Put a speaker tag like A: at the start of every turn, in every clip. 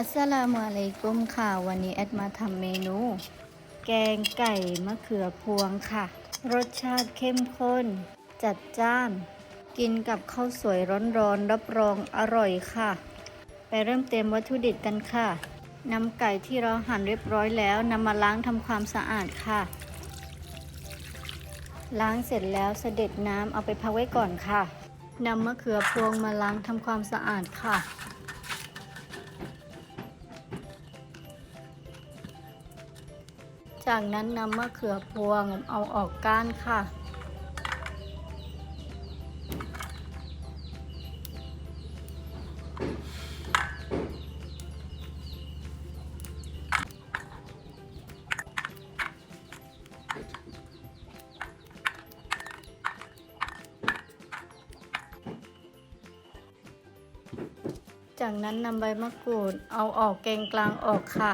A: อัสลามุอะลัยกุมค่ะ วันนี้แอดมาทำเมนู แกงไก่มะเขือพวงค่ะ รสชาติเข้มข้น จัดจ้าน กินกับข้าวสวยร้อนๆ รับรองอร่อยค่ะ ไปเริ่มเตรียมวัตถุดิบกันค่ะนำไก่ที่เราหั่นเรียบร้อยแล้วนำมาล้างทำความสะอาดค่ะ ล้างเสร็จแล้วเสด็จน้ำเอาไปพักไว้ก่อนค่ะนำมะเขือพวงมาล้างทำความสะอาดค่ะ จากนั้นนำมะเขือพวงเอาออกก้านค่ะ จากนั้นนำใบมะกรูดเอาออกแกงกลางออกค่ะ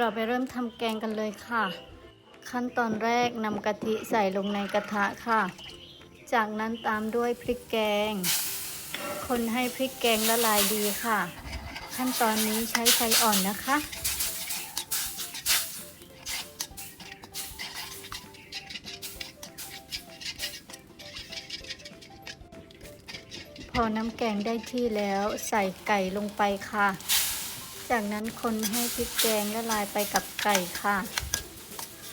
A: เราไปเริ่มทำแกงกันเลยค่ะ ขั้นตอนแรกนำกะทิใส่ลงในกระทะค่ะ จากนั้นตามด้วยพริกแกง คนให้พริกแกงละลายดีค่ะ ขั้นตอนนี้ใช้ไฟอ่อนนะคะพอน้ำแกงได้ที่แล้วใส่ไก่ลงไปค่ะ จากนั้นคนให้พริกแกงละลายไปกับไก่ค่ะ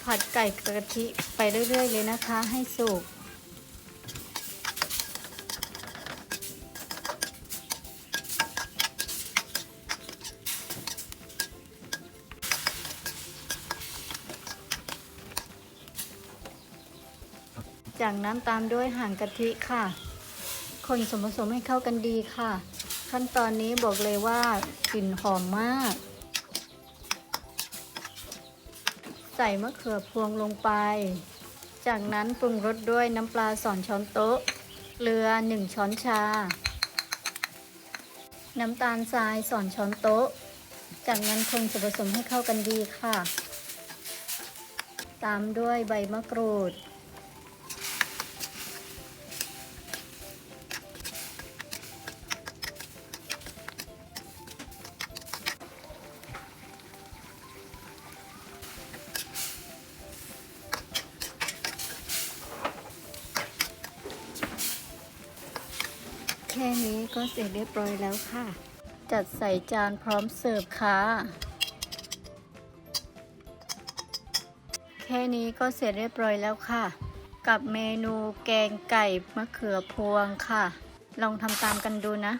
A: ผัดไก่กะทิไปเรื่อยๆเลยนะคะให้สุกจากนั้นตามด้วยหางกะทิค่ะ คนส่วนผสมให้เข้ากันดีค่ะ ขั้นตอนนี้บอกเลยว่ากลิ่นหอมมาก ใส่มะเขือพวงลงไป จากนั้นปรุงรสด้วยน้ำปลาสองช้อนโต๊ะ เกลือ 1 ช้อนชา น้ำตาลทรายสองช้อนโต๊ะ จากนั้นคนส่วนผสมให้เข้ากันดีค่ะ ตามด้วยใบมะกรูด แค่นี้ก็เสร็จเรียบร้อยแล้วค่ะ จัดใส่จานพร้อมเสิร์ฟค่ะ แค่นี้ก็เสร็จเรียบร้อยแล้วค่ะ กับเมนูแกงไก่มะเขือพวงค่ะ ลองทำตามกันดูนะ